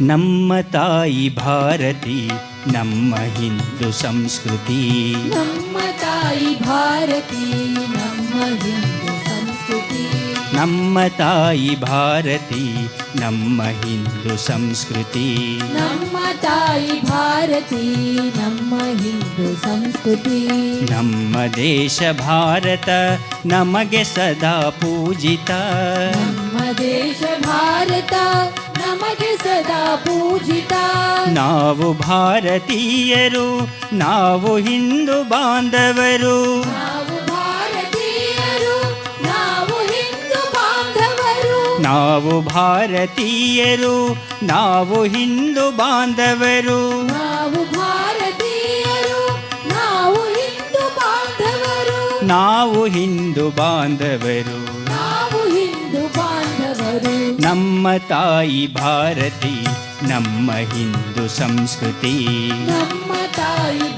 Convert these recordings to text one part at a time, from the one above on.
ನಮ್ಮ ತಾಯಿ ಭಾರತಿ ನಮ್ಮ ಹಿಂದೂ ಸಂಸ್ಕೃತಿ ನಮ್ಮ ತಾಯಿ ಭಾರತಿ ನಮ್ಮ ಹಿಂದೂ ಸಂಸ್ಕೃತಿ ನಮ್ಮ ತಾಯಿ ಭಾರತಿ ನಮ್ಮ ಹಿಂದೂ ಸಂಸ್ಕೃತಿ ನಮ್ಮ ತಾಯಿ ಭಾರತಿ ನಮ್ಮ ಹಿಂದೂ ಸಂಸ್ಕೃತಿ ನಮ್ಮ ದೇಶ ಭಾರತ ನಮಗೆ ಸದಾ ಪೂಜಿತ ನಮ್ಮ ದೇಶ ಭಾರತ ನಮಗೆ ಸದಾ ಪೂಜಿತ ನಾವು ಭಾರತೀಯರು ನಾವು ಹಿಂದೂ ಬಾಂಧವರು ನಾವು ಭಾರತೀಯರು ನಾವು ಹಿಂದೂ ಬಾಂಧವರು ನಾವು ಭಾರತೀಯರು ನಾವು ಹಿಂದೂ ಬಾಂಧವರು ನಾವು ಭಾರತೀಯರು ನಾವು ಹಿಂದೂ ಬಾಂಧವರು ನಾವು ಹಿಂದೂ ಬಾಂಧವರು ನಾವು ಹಿಂದೂ ಬಾಂಧವರು ನಮ್ಮ ತಾಯಿ ಭಾರತಿ ನಮ್ಮ ಹಿಂದೂ ಸಂಸ್ಕೃತಿ ನಮ್ಮ ತಾಯಿ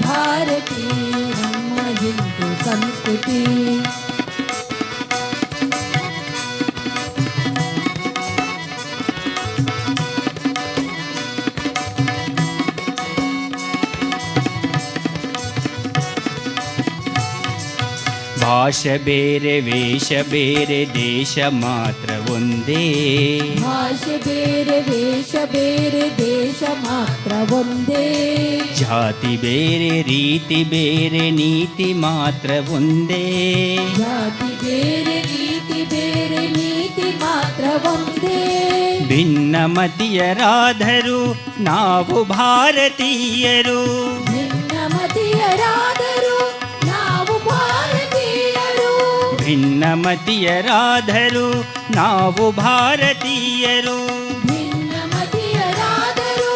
ಭಾಷೆ ಬೇರೆ ವೇಷ ಬೇರೆ ದೇಶ ಮಾತ್ರ ಒಂದೇ ಭಾಷೆ ಬೇರೆ ವೇಷ ಬೇರೆ ದೇಶ ಮಾತ್ರ ಒಂದೇ ಜಾತಿ ಬೇರೆ ರೀತಿ ಬೇರೆ ನೀತಿ ಮಾತ್ರ ಒಂದೇ ಜಾತಿ ಬೇರೆ ರೀತಿ ಬೇರೆ ನೀತಿ ಮಾತ್ರ ಒಂದೇ ಭಿನ್ನಮತಿಯರಾದರೂ ನಾವು ಭಾರತೀಯರು ಭಿನ್ನಮತಿಯರಾದರೂ ನಾವು ಭಿನ್ನಮತಿಯರಾದರೂ ನಾವು ಭಾರತೀಯರು ಭಿನ್ನಮತಿಯರಾದರೂ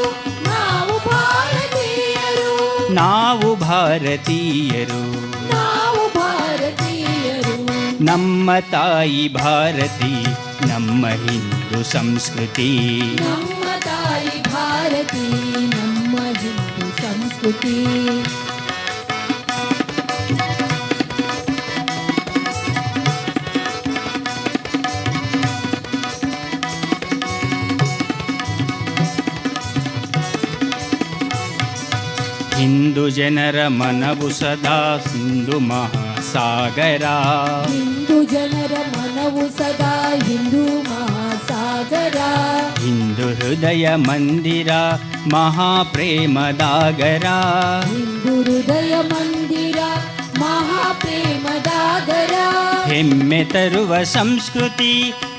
ನಾವು ಭಾರತೀಯರು ನಾವು ಭಾರತೀಯರು ನಾವು ಭಾರತೀಯರು ನಮ್ಮ ತಾಯಿ ಭಾರತಿ ನಮ್ಮ ಹಿಂದೂ ಸಂಸ್ಕೃತಿ ನಮ್ಮ ತಾಯಿ ಭಾರತಿ ನಮ್ಮ ಹಿಂದೂ ಸಂಸ್ಕೃತಿ ಹಿಂದೂ ಜನರ ಮನವು ಸದಾ ಸಿಂಧು ಮಹಾಸಾಗರ ಹಿಂದೂ ಜನರ ಮನವು ಸದಾ ಹಿಂದೂ ಮಹಾಸಾಗರ ಹಿಂದೂ ಹೃದಯ ಮಂದಿರ ಮಹಾಪ್ರೇಮದಾಗರ ಹಿಂದೂ ಹೃದಯ ಮಂದಿರ ಮಹಾಪ್ರೇಮದಾಗರ ಹೆಮ್ಮೆ ತರುವ ಸಂಸ್ಕೃತಿ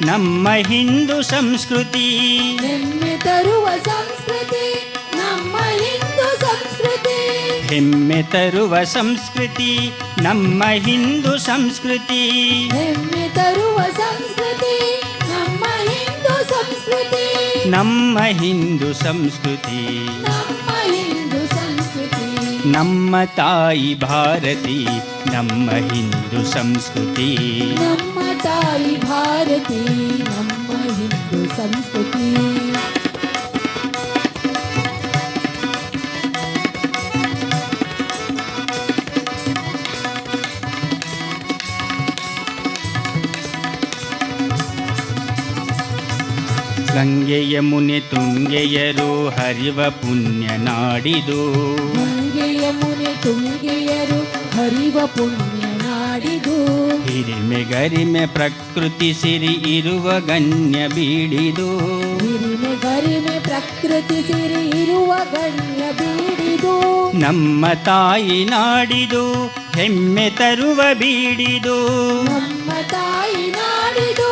ನಮ್ಮ ಹಿಂದೂ ಸಂಸ್ಕೃತಿ ಹೆಮ್ಮೆ ತರುವ ಸಂಸ್ಕೃತಿ ನಮ್ಮ ಹಿಂದೂ ಸಂಸ್ಕೃತಿ ಹೆಮ್ಮೆ ತರುವ ಸಂಸ್ಕೃತಿ ನಮ್ಮ ಹಿಂದೂ ಸಂಸ್ಕೃತಿ ಹೆಮ್ಮೆ ತರುವ ಸಂಸ್ಕೃತಿ ನಮ್ಮ ಹಿಂದೂ ಸಂಸ್ಕೃತಿ ನಮ್ಮ ಹಿಂದೂ ಸಂಸ್ಕೃತಿ ನಮ್ಮ ಹಿಂದೂ ಸಂಸ್ಕೃತಿ ನಮ್ಮ ತಾಯಿ ಭಾರತಿ ನಮ್ಮ ಹಿಂದೂ ಸಂಸ್ಕೃತಿ ನಮ್ಮ ತಾಯಿ ಭಾರತಿ ನಮ್ಮ ಹಿಂದೂ ಸಂಸ್ಕೃತಿ ಗಂಗೆಯ ಮುನೆ ತುಂಗೆಯರು ಹರಿವ ಪುಣ್ಯ ನಾಡಿದು. ಗಂಗೆಯ ಮುನೆ ತುಂಗೆಯರು ಹರಿವ ಪುಣ್ಯ ನಾಡಿದು. ಹಿರಿಮೆ ಗರಿಮೆ ಪ್ರಕೃತಿ ಸಿರಿ ಇರುವ ಗಣ್ಯ ಬೀಡಿದು. ಹಿರಿಮೆ ಗರಿಮೆ ಪ್ರಕೃತಿ ಸಿರಿ ಇರುವ ಗಣ್ಯ ಬೀಡಿದು. ನಮ್ಮ ತಾಯಿ ನಾಡಿದು ಹೆಮ್ಮೆ ತರುವ ಬೀಡಿದು. ನಮ್ಮ ತಾಯಿ ನಾಡಿದು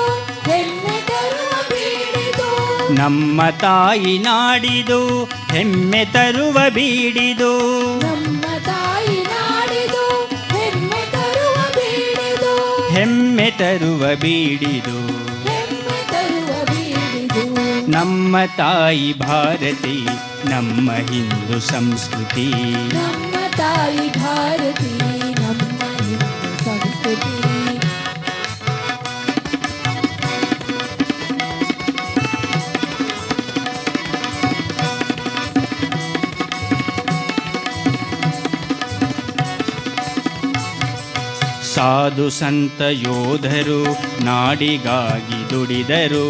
ನಮ್ಮ ತಾಯಿ ನಾಡಿದು ಹೆಮ್ಮೆ ತರುವ ಬೀಡಿದು. ನಮ್ಮ ತಾಯಿ ನಾಡಿದು ಹೆಮ್ಮೆ ತರುವ ಬೀಡಿದು. ಹೆಮ್ಮೆ ತರುವ ಬೀಡಿದು. ಹೆಮ್ಮೆ ತರುವ ಬೀಡಿದು. ನಮ್ಮ ತಾಯಿ ಭಾರತಿ ನಮ್ಮ ಹಿಂದೂ ಸಂಸ್ಕೃತಿ. ನಮ್ಮ ತಾಯಿ ಭಾರತಿ ನಮ್ಮ ಹಿಂದೂ ಸಂಸ್ಕೃತಿ. ಸಾಧು ಸಂತ ಯೋಧರು ನಾಡಿಗಾಗಿ ದುಡಿದರು.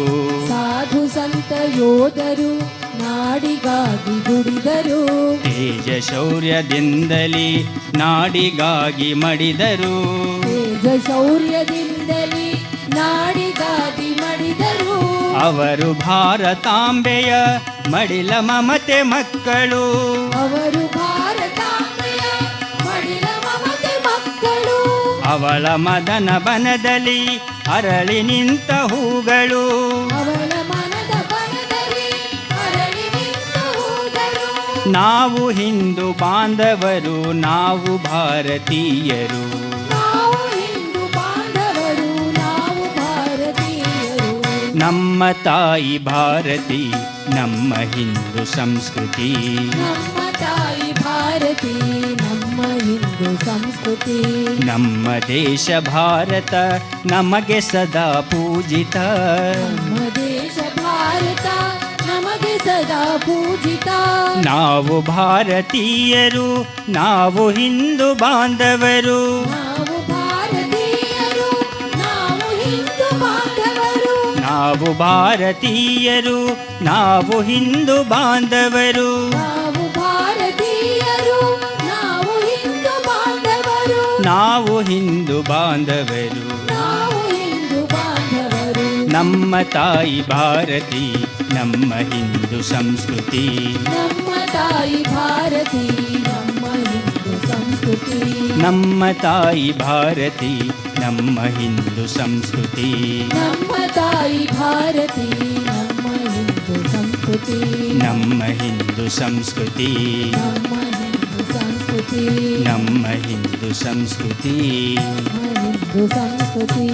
ಸಾಧು ಸಂತ ಯೋಧರು ನಾಡಿಗಾಗಿ ದುಡಿದರು. ತೇಜ ಶೌರ್ಯದಿಂದಲೇ ನಾಡಿಗಾಗಿ ಮಡಿದರು. ತೇಜ ಶೌರ್ಯದಿಂದಲೇ ನಾಡಿಗಾಗಿ ಮಡಿದರು. ಅವರು ಭಾರತಾಂಬೆಯ ಮಡಿಲ ಮಮತೆ ಮಕ್ಕಳು. ಅವರು ಅವಳ ಮದನ ಬನದಲ್ಲಿ ಅರಳಿ ನಿಂತ ಹೂಗಳು. ಅವಳ ಮನದ ಬನದಲ್ಲಿ ಅರಳಿ ನಾವು ಹಿಂದೂ ಬಾಂಧವರು ನಾವು ಭಾರತೀಯರು. ನಾವು ಹಿಂದೂ ಬಾಂಧವರು ನಾವು ಭಾರತೀಯರು. ನಮ್ಮ ತಾಯಿ ಭಾರತಿ ನಮ್ಮ ಹಿಂದೂ ಸಂಸ್ಕೃತಿ. ನಮ್ಮ ತಾಯಿ ಭಾರತಿ ನಮ್ಮ ಹಿಂದೂ ಸಂಸ್ಕೃತಿ. ನಮ್ಮ ದೇಶ ಭಾರತ ನಮಗೆ ಸದಾ ಪೂಜಿತ. ನಮ್ಮ ದೇಶ ಭಾರತ ನಮಗೆ ಸದಾ ಪೂಜಿತ. ನಾವು ಭಾರತೀಯರು ನಾವು ಹಿಂದೂ ಬಾಂಧವರು. ನಾವು ಭಾರತೀಯರು ನಾವು ಹಿಂದೂ ಬಾಂಧವರು. ನಾವು ಭಾರತೀಯರು ನಾವು ಹಿಂದೂ ಬಾಂಧವರು. ನಾವು ಹಿಂದೂ ಬಾಂಧವರು ನಾವು ಹಿಂದೂ ಬಾಂಧವರು ನಮ್ಮ ತಾಯಿ ಭಾರತಿ ನಮ್ಮ ಹಿಂದೂ ಸಂಸ್ಕೃತಿ ನಮ್ಮ ತಾಯಿ ಭಾರತಿ ನಮ್ಮ ಹಿಂದೂ ಸಂಸ್ಕೃತಿ ನಮ್ಮ ತಾಯಿ ಭಾರತಿ ನಮ್ಮ ಹಿಂದೂ ಸಂಸ್ಕೃತಿ ನಮ್ಮ ತಾಯಿ ಭಾರತಿ ನಮ್ಮ ಹಿಂದೂ ಸಂಸ್ಕೃತಿ ನಮ್ಮ ಹಿಂದೂ ಸಂಸ್ಕೃತಿ ನಮ್ಮ ಹಿಂದೂ ಸಂಸ್ಕೃತಿ ನಮ್ಮ ಹಿಂದೂ ಸಂಸ್ಕೃತಿ ನಮ್ಮ ಹಿಂದೂ ಸಂಸ್ಕೃತಿ